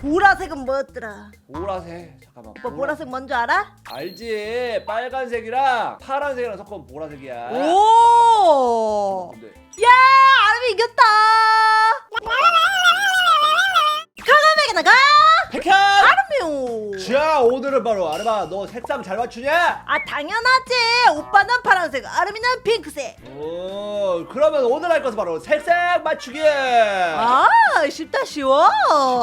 보라색은 뭐였더라? 보라색 잠깐만 오빠 보라색 뭔지 알아? 알지 빨간색이랑 파란색이랑 섞으면 보라색이야 오! 근데 야, 아름이 이겼다. 가감에게 나가. 백현 아름이요. 자 오늘은 바로 아르마 너 색상 잘 맞추냐? 아 당연하지. 오빠는 파란색, 아름이는 핑크색. 오 그러면 오늘 할 것은 바로 색상 맞추기 아 쉽다 쉬워.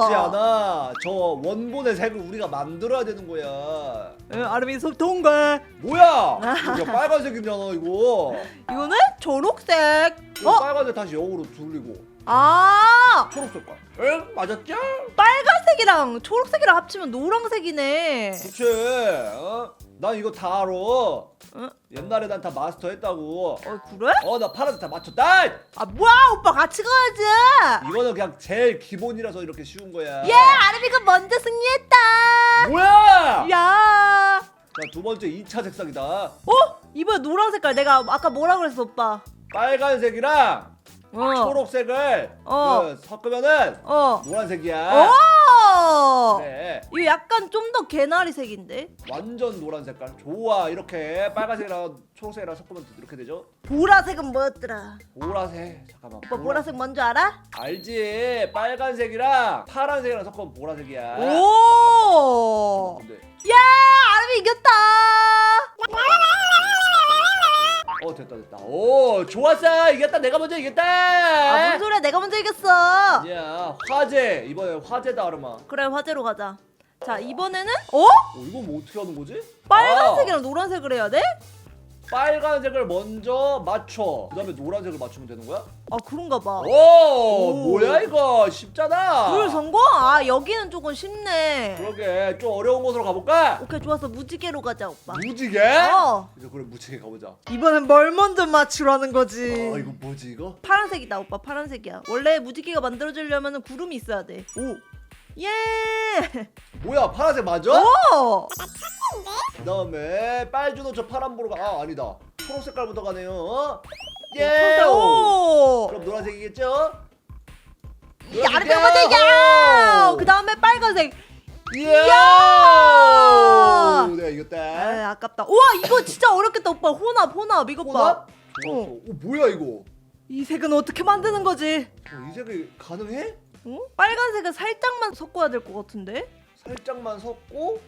쉽지 않아 저 원본의 색을 우리가 만들어야 되는 거야 응, 아름이 속 통과. 뭐야 이거 빨간색이잖아 이거 이거는 초록색. 이거 어? 빨간색 다시 영어로 돌리고 아 초록색 깔 응? 맞았죠? 빨간색이랑 초록색이랑 합치면 노란색이네. 그치 어? 난 이거 다 알아 응? 옛날에 난 다 마스터했다고 어 그래? 어 나 파란색 다 맞췄다 아 뭐야 오빠 같이 가야지. 이거는 그냥 제일 기본이라서 이렇게 쉬운 거야 예 아름이가 먼저 승리했다. 뭐야 야. 자 두 번째 2차 색상이다 어? 이번에 노란 색깔 내가 아까 뭐라 그랬어 오빠 빨간색이랑 어. 초록색을 어. 그 섞으면은 어. 노란색이야 오! 그래 이거 약간 좀 더 개나리 색인데? 완전 노란 색깔 좋아 이렇게 빨간색이랑 초록색이랑 섞으면 이렇게 되죠 보라색은 뭐였더라? 보라색 잠깐만 오빠 보라색 뭔지 알아? 알지 빨간색이랑 파란색이랑 섞으면 보라색이야 오! 근데 야! 아름이 이겼다! 어 됐다 됐다 오 좋았어 이겼다 내가 먼저 이겼다 아, 뭔 소리야? 내가 먼저 이겼어! 아니야 화재 이번에 화재다 아르마 그래, 화제로 가자. 자, 이번에는 어? 어 이거 뭐 어떻게 하는 거지? 빨간색이랑 노란색을 해야 돼? 아, 빨간색을 먼저 맞춰 그 다음에 노란색을 맞추면 되는 거야? 아, 그런가 봐. 오, 오. 뭐야 이거 쉽잖아 둘 성공? 아, 여기는 조금 쉽네. 그러게 좀 어려운 곳으로 가볼까? 오케이, 좋았어. 무지개로 가자, 오빠. 무지개? 어. 이제 그래 무지개 가보자 이번엔 뭘 먼저 맞추라는 거지? 어 이거 뭐지 이거? 파란색이다 오빠 파란색이야 원래 무지개가 만들어지려면 구름이 있어야 돼 오! 예! 뭐야 파란색 맞아? 오! 그 다음에 빨주노 저 파란보로 가. 아 아니다. 초록 색깔부터 가네요. 어? 예. 오! 그럼 노란색이겠죠? 야르가 먼저 야! 그 다음에 빨간색 이야. 이야! 내가 이겼다. 아 아깝다 우와 이거 진짜 어렵겠다 오빠 혼합 혼합 혼합? 봐 좋았어. 어. 오 뭐야 이거? 이 색은 어떻게 만드는 거지? 어, 이 색이 가능해? 어? 빨간색은 살짝만 섞어야 될 것 같은데? 살짝만 섞고.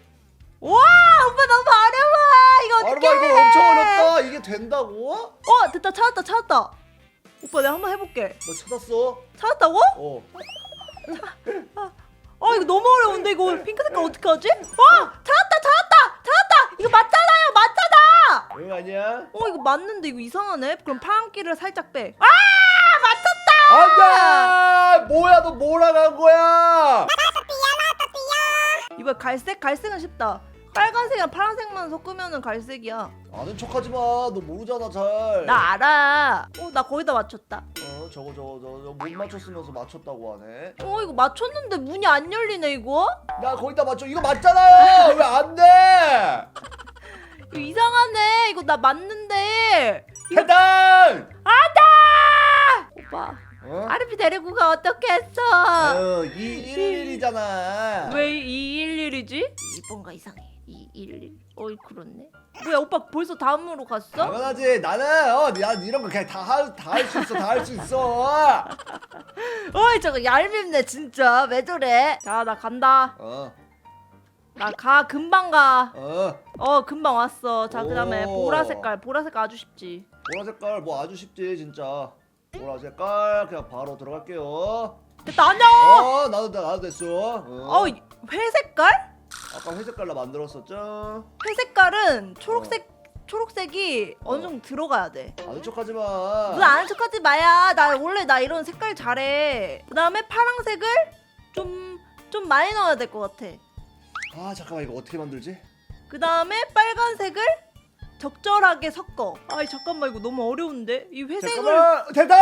우와 오빠 너무 어려워 이거 어떡해 아르마 이거 엄청 어렵다. 이게 된다고? 어 됐다 찾았다 찾았다 오빠 내가 한번 해볼게 너 찾았어? 찾았다고? 어. 아 이거 너무 어려운데 이거 핑크 색깔 어떻게 하지? 와 찾았다 찾았다 찾았다 이거 맞잖아요 맞잖아 응 아니야? 어 이거 맞는데 이거 이상하네 그럼 파란기를 살짝 빼아 맞췄다 안돼! 뭐야 너 뭐라 간 거야? 이거 갈색 갈색은 쉽다 빨간색이랑 파란색만 섞으면은 갈색이야 아는 척하지 마. 너 모르잖아 잘. 나 알아 어 나 거의 다 맞췄다 어 저거 저거 저거 못 맞췄으면서 맞췄다고 하네. 어 이거 맞췄는데 문이 안 열리네 이거 나 거의 다 맞춰. 이거 맞잖아요. 왜 안 돼? 이거 이상하네 이거 나 맞는데 해당. 오빠 어? 아르피 데리고 가 어떻게 했어 어, 211이잖아. 왜 211이지? 2번가 이상해 211 어이 그렇네 뭐야 오빠 벌써 다음으로 갔어? 당연하지. 나는 어, 야 이런 거 그냥 다다 할 수 있어. 다 할 수 있어. 어이 저거 얄밉네 진짜 왜 저래 자 나 간다 어, 나 가 금방 가 어 어. 금방 왔어 자 그 다음에 오. 보라 색깔 보라 색깔 아주 쉽지 보라 색깔 뭐 아주 쉽지 진짜. 보라 색 깔 그냥 바로 들어갈게요. 됐다 안녕 어, 나도 나도 됐어. 어. 어 회색깔? 아까 회색 깔로 만들었었죠. 회색깔은 초록색 초록색이 어느 정도 들어가야 돼 아는 척하지 마. 너 아는 척하지 마야 나 원래 나 이런 색깔 잘해 그 다음에 파랑색을 좀 좀 많이 넣어야 될 것 같아 아 잠깐만 이거 어떻게 만들지? 그 다음에 빨간색을 적절하게 섞어. 아이 잠깐만 이거 너무 어려운데 이 회색을 잠깐만!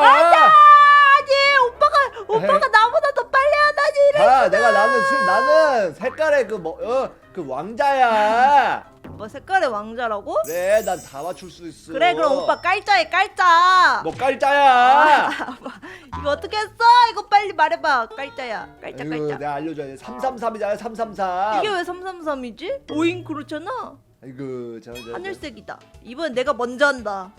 맞아! 아니 오빠가 오빠가 나보다 더 빨리 하다니 이래. 아 내가 나는 스, 나는 색깔의 그뭐어그 왕자야. 뭐 색깔의 왕자라고? 그래 난 다 맞출 수 있어 그래 그럼 오빠 깔짜해 깔짜 너 깔짜야 이거 어떻게 했어? 이거 빨리 말해봐 깔짜야 깔짜 아이고, 깔짜 내가 알려줘야 돼 333이잖아 333 이게 왜 333이지? 오잉 그렇잖아 아이고 저, 저, 저. 하늘색이다. 이번엔 내가 먼저 한다.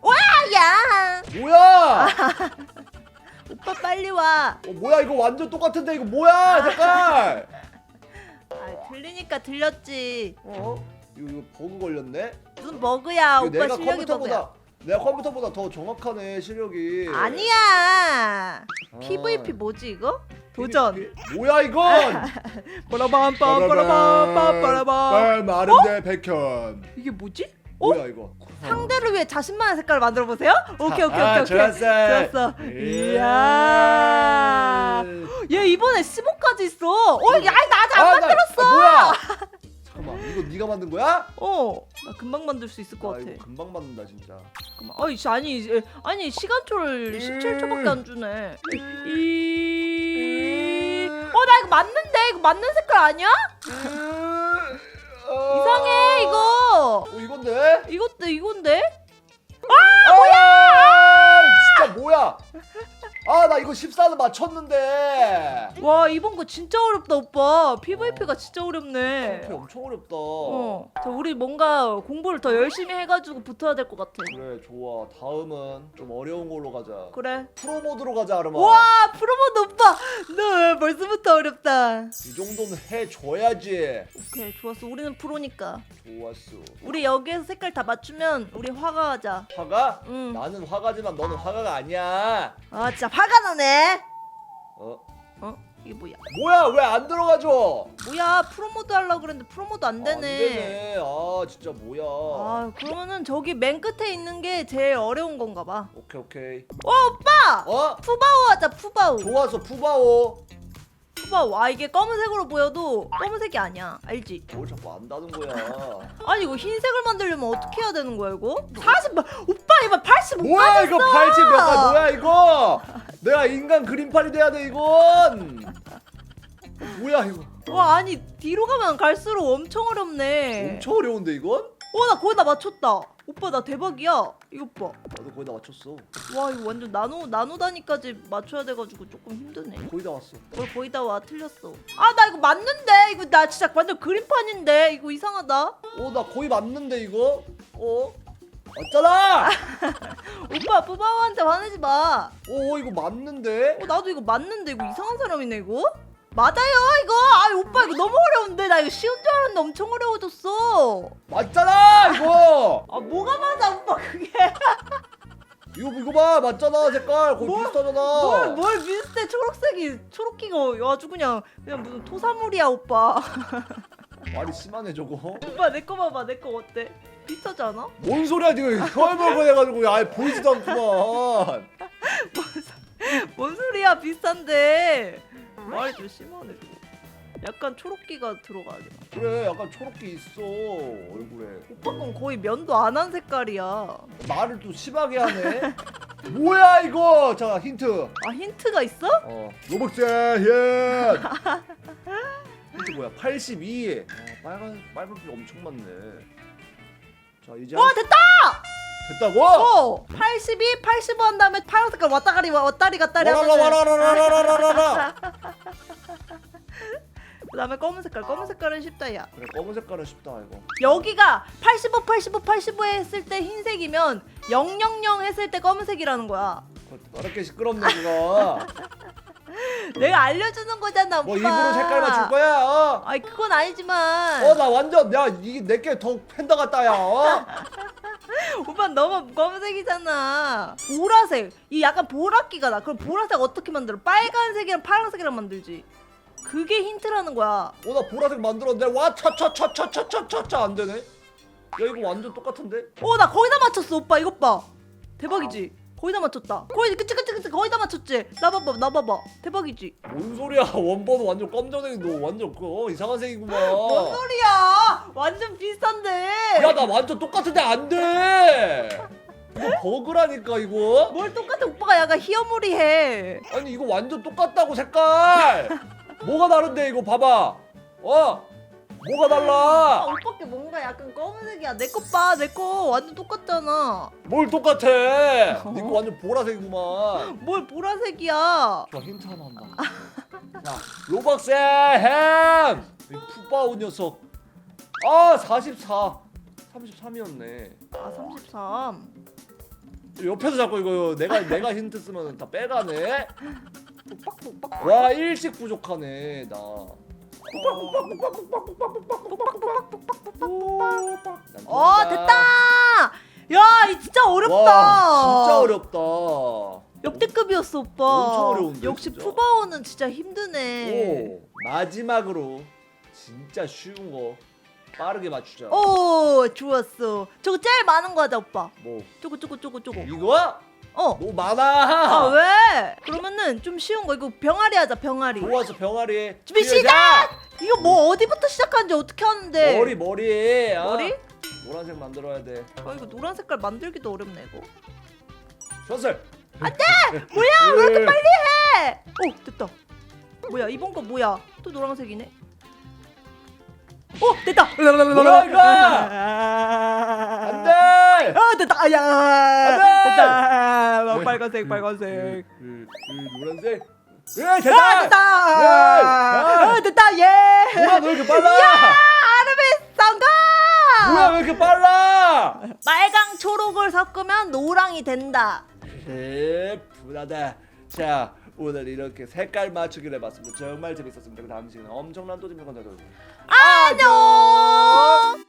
와야! 뭐야? 오빠 빨리 와. 어, 뭐야? 이거 완전 똑같은데 이거 뭐야? 색깔 아, 들리니까 들렸지. 어? 이거, 이거 버그 걸렸네? 무슨 버그야? 이거 오빠 내가 실력이 컴퓨터보다 버그야 내가 컴퓨터보다 더 정확하네 실력이 아니야 아. PVP 뭐지 이거? 도전? 뭐야 이건 빠라밤 빠라밤 빠라밤 빰 아름대 백현 이게 뭐지? 어? 뭐야 이거 상대를 위해 자신만의 색깔을 만들어 보세요. 오케이 오케이 아, 오케이 오케이. 좋았어. 좋았어. 예. 이야. 얘 이번에 15까지 있어. 어, 야, 나 아직 안 아, 나- 만들었어. 아, 뭐야 이거 네가 만든 거야? 어, 나 금방 만들 수 있을 것 아 같아. 이거 금방 만든다 진짜 잠깐만. 아니, 씨, 아니, 이제- 아니 시간초를 17초밖에 안 주네. 이. 어, 나 이거 맞는데 이거 맞는 색깔 아니야? 이상해 이거. 어 이건데? 이것도 이건데? 아 나 이거 14는 맞췄는데 와 이번 거 진짜 어렵다 오빠. PVP가 진짜 어렵네. 컴퓨터 엄청 어렵다 어, 저 우리 뭔가 공부를 더 열심히 해가지고 붙어야 될 것 같아. 그래 좋아 다음은 좀 어려운 걸로 가자 그래. 프로 모드로 가자 아르마 와 프로모드 오빠, 너왜 벌써부터 어렵다. 이 정도는 해줘야지 오케이 좋았어. 우리는 프로니까. 좋았어 우리 여기에서 색깔 다 맞추면 우리 화가 하자. 화가? 응. 나는 화가지만 너는 화가가 아니야 아 진짜 화가 나네. 어? 어? 이게 뭐야? 뭐야 왜 안 들어가죠? 뭐야 프로모드 하려고 그랬는데 프로모드 안안 되네. 되네 아 진짜 뭐야 아 그러면은 저기 맨 끝에 있는 게 제일 어려운 건가 봐. 오케이 오케이 어 오빠! 어? 푸바오 하자 푸바오. 좋았어 푸바오 푸바오. 아 이게 검은색으로 보여도 검은색이 아니야. 알지? 뭘 자꾸 안다는 거야 아니 이거 흰색을 만들려면 어떻게 해야 되는 거야 이거? 40 오빠 이거 85 뭐야 이거 80몇달 뭐야 이거 내가 인간 그림판이 돼야 돼 이건 뭐야 이거 와 아니 뒤로 가면 갈수록 엄청 어렵네 엄청 어려운데 이건? 어나 거의 다 맞췄다 오빠 나 대박이야. 이거 봐 나도 거의 다 맞췄어. 와 이거 완전 나노 나노 단위까지 맞춰야 돼가지고 조금 힘드네. 거의 다 왔어. 뭘 거의 다 와 틀렸어. 아 나 이거 맞는데? 이거 나 진짜 완전 그림판인데? 이거 이상하다. 어 나 거의 맞는데 이거? 어? 맞잖아! 오빠 푸바오한테 화내지 마. 어 이거 맞는데? 어, 나도 이거 맞는데? 이거 이상한 사람이네 이거? 맞아요 이거. 아 오빠 이거 너무 어려운데. 나 이거 쉬운 줄 알았는데 엄청 어려워졌어. 맞잖아 이거! 아 뭐가 맞아 오빠 그게? 이거 이거 봐. 맞잖아 색깔. 거의 뭘- 비슷하잖아. 뭘 뭘 비슷해. 초록색이 초록기가 아주 그냥 그냥 무슨 토사물이야 오빠. 말이 심하네 저거. 오빠 내 거 봐봐. 내 거 어때? 비슷하지 않아? 뭔 소리야 지금 혈벌거 해가지고. 아예 보이지도 않구만. 뭔 소리야 비슷한데 말이 좀 심하네 저거 약간 초록기가 들어가야 돼 그래 약간 초록기 있어 얼굴에. 오빠 건 거의 면도 안 한 색깔이야. 말을 또 심하게 하네. 뭐야 이거? 자 힌트. 아 힌트가 있어? 어 로벅세 예. 힌트 뭐야? 82 아, 빨간 빨간색 엄청 많네. 자 이제 와 한- 됐다! 됐다고? 오! 82, 85 한 다음에 파란 색깔 왔다가리 왔다리 갔다리 하면은 그 다음에 검은 색깔 검은 색깔은 쉽다야 그래 검은 색깔은 쉽다 이거 여기가 85, 85, 85 했을 때 흰색이면 000 했을 때 검은색이라는 거야 어렵게 시끄럽네 그거 내가 알려주는 거잖아 오빠 뭐 입으로 색깔만 줄 거야 어? 아이 그건 아니지만 어 나 완전 야 이게 내게 더 팬다 같다 야 어? 오빠 너무 검은색이잖아. 보라색. 이 약간 보라기가 나. 그럼 보라색 어떻게 만들어? 빨간색이랑 파란색이랑 만들지. 그게 힌트라는 거야. 어 나 보라색 만들었는데. 와 차차차차차차차차. 안 되네. 야 이거 완전 똑같은데? 어 나 거의 다 맞췄어 오빠. 이것 봐. 대박이지 거의 다 맞췄다. 거의 그치 그치 그치 거의 다 맞췄지? 나 봐봐 나 봐봐. 대박이지? 뭔 소리야? 원본은 완전 검정색 너 완전 그 어, 이상한 색이구만. 뭔 소리야? 완전 비슷한데. 야 나 완전 똑같은데 안돼! 이거 버그라니까 이거? 뭘 똑같아? 오빠가 약간 희어무리해. 아니 이거 완전 똑같다고 색깔! 뭐가 다른데 이거 봐봐. 어 뭐가 아, 달라? 오빠께 뭔가 약간 검은색이야. 내거 봐, 내 거 완전 똑같잖아. 뭘 똑같아? 니거 완전 보라색이구만. 뭘 보라색이야? 자 힌트 하나 한다. 자 로박스의 햄. 이 푸바오 녀석. 아 44. 33이었네. 아, 33. 옆에서 자꾸 이거 내가 내가 힌트 쓰면 다 빼가네. 와 일식 부족하네 나. 어, 됐다. 야, 이 진짜 어렵다. 와 진짜 어렵다. 역대급이었어, 오빠. 엄청 어려운데, 역시 진짜. 푸바오는 진짜 힘드네. 오 마지막으로 진짜 쉬운 거 빠르게 맞추자. 오, 좋았어. 저거 제일 많은 거 하자, 오빠. 뭐 쪼고 쪼고 쪼고 쪼고. 이거? 어. 너무 많아. 아, 왜? 그러면은 좀 쉬운 거 이거 병아리 하자, 병아리. 좋아서 병아리. 준비 시작! 이거 뭐 어디부터 시작하는지 어떻게 하는데? 머리 머리. 아. 머리? 노란색 만들어야 돼. 아, 이거 노란 색깔 만들기도 어렵네, 이거. 셔슬. 안돼! 뭐야? 왜 이렇게 빨리 해? 오, 됐다. 뭐야? 이번 거 뭐야? 또 노란색이네. 오, 됐다. 뭐야, 이거? 안돼. 아, 됐다. 야. 안 돼! 됐다. 아, 빨간색, 빨간색. 그, 그, 그 노란색. 예 아, 됐다. 됐다. 야! 아, 됐다. 예. 뭐야 왜 이렇게 빨라? 아르비 성공! 뭐야 왜 이렇게 빨라? 빨강 초록을 섞으면 노랑이 된다. 에 분하다. 자 오늘 이렇게 색깔 맞추기를 해봤습니다. 정말 재밌었습니다. 그 다음 시간에 엄청난 또 재밌는 컨텐츠. 안녕!